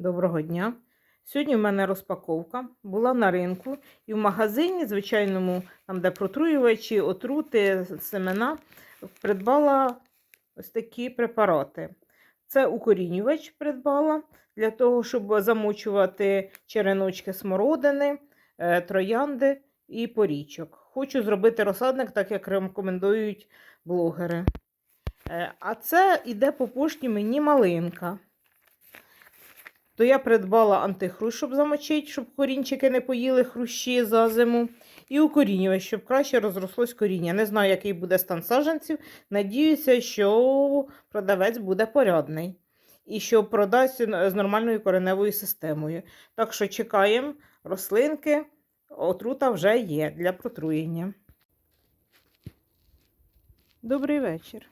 Доброго дня. Сьогодні в мене розпаковка. Була на ринку і в магазині, звичайному, там, де протруювачі, отрути, семена, придбала ось такі препарати. Це укорінювач придбала для того, щоб замочувати череночки смородини, е, троянди і порічок. Хочу зробити розсадник, так як рекомендують блогери. Е, А це йде по пошті мені малинка. То я придбала антихрущ, щоб замочити, щоб корінчики не поїли хрущі за зиму. І укорінювач, щоб краще розрослось коріння. Не знаю, який буде стан саджанців. Надіюся, що продавець буде порядний. І що продасть з нормальною кореневою системою. Так що чекаємо рослинки. Отрута вже є для протруєння. Добрий вечір.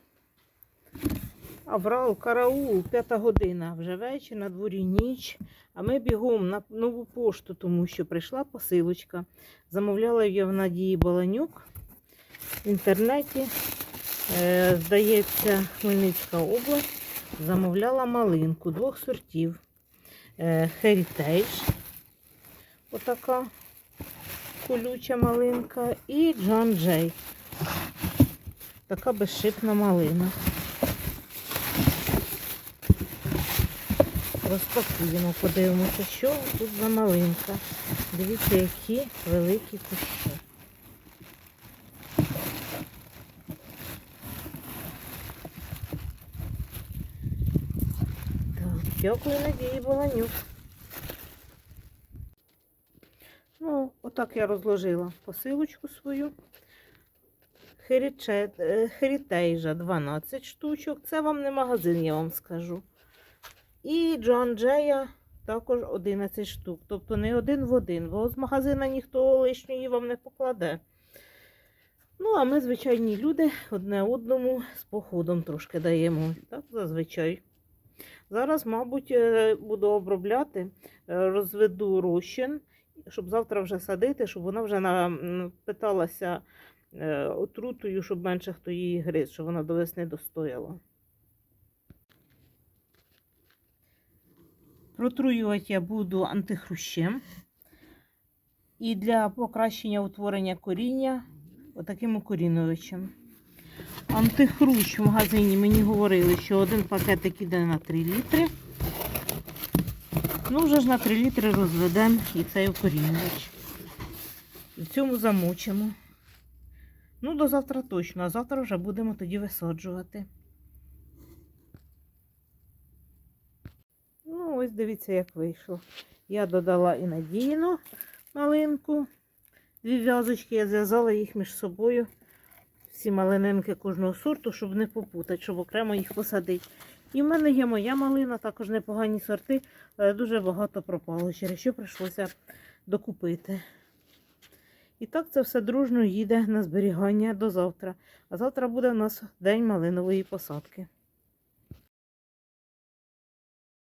Аврал, караул, п'ята година, вже вечір, на дворі ніч. А ми бігом на нову пошту, тому що прийшла посилочка. Замовляла я в Надії Баланюк в інтернеті. Е, здається, Хмельницька область. Замовляла малинку двох сортів. Е, Heritage. Отака колюча малинка. І Джан Джей. Така безшипна малина. Розпакуємо, подивимося, що тут за малинка. Дивіться, які великі кущі. Дякую, Надії Баланюк. Ну, отак я розложила посилочку свою. Херітейжа 12 штучок. Це вам не магазин, я вам скажу. І Джон Джея також 11 штук. Тобто не один в один, бо з магазина ніхто лишньої вам не покладе. Ну, а ми, звичайні люди, одне одному з походом трошки даємо. Так, зазвичай. Зараз, мабуть, е, буду обробляти, е, розведу розчин, щоб завтра вже садити, щоб вона вже питалася отрутою, щоб менше хто її гриз, щоб вона до весни достояла. Протруювати я буду антихрущем. І для покращення утворення коріння отаким укорінювачем. Антихрущ в магазині мені говорили, що один пакетик іде на 3 літри. Ну, вже ж на 3 літри розведемо і цей укорінювач. В цьому замочимо. Ну, до завтра точно, а завтра вже будемо тоді висаджувати. Ну, ось дивіться, як вийшло. Я додала і надійну малинку. Дві в'язочки, я зв'язала їх між собою. Всі малининки кожного сорту, щоб не попутати, щоб окремо їх посадити. І в мене є моя малина, також непогані сорти, але дуже багато пропало, через що прийшлося докупити. І так це все дружно їде на зберігання до завтра. А завтра буде у нас день малинової посадки.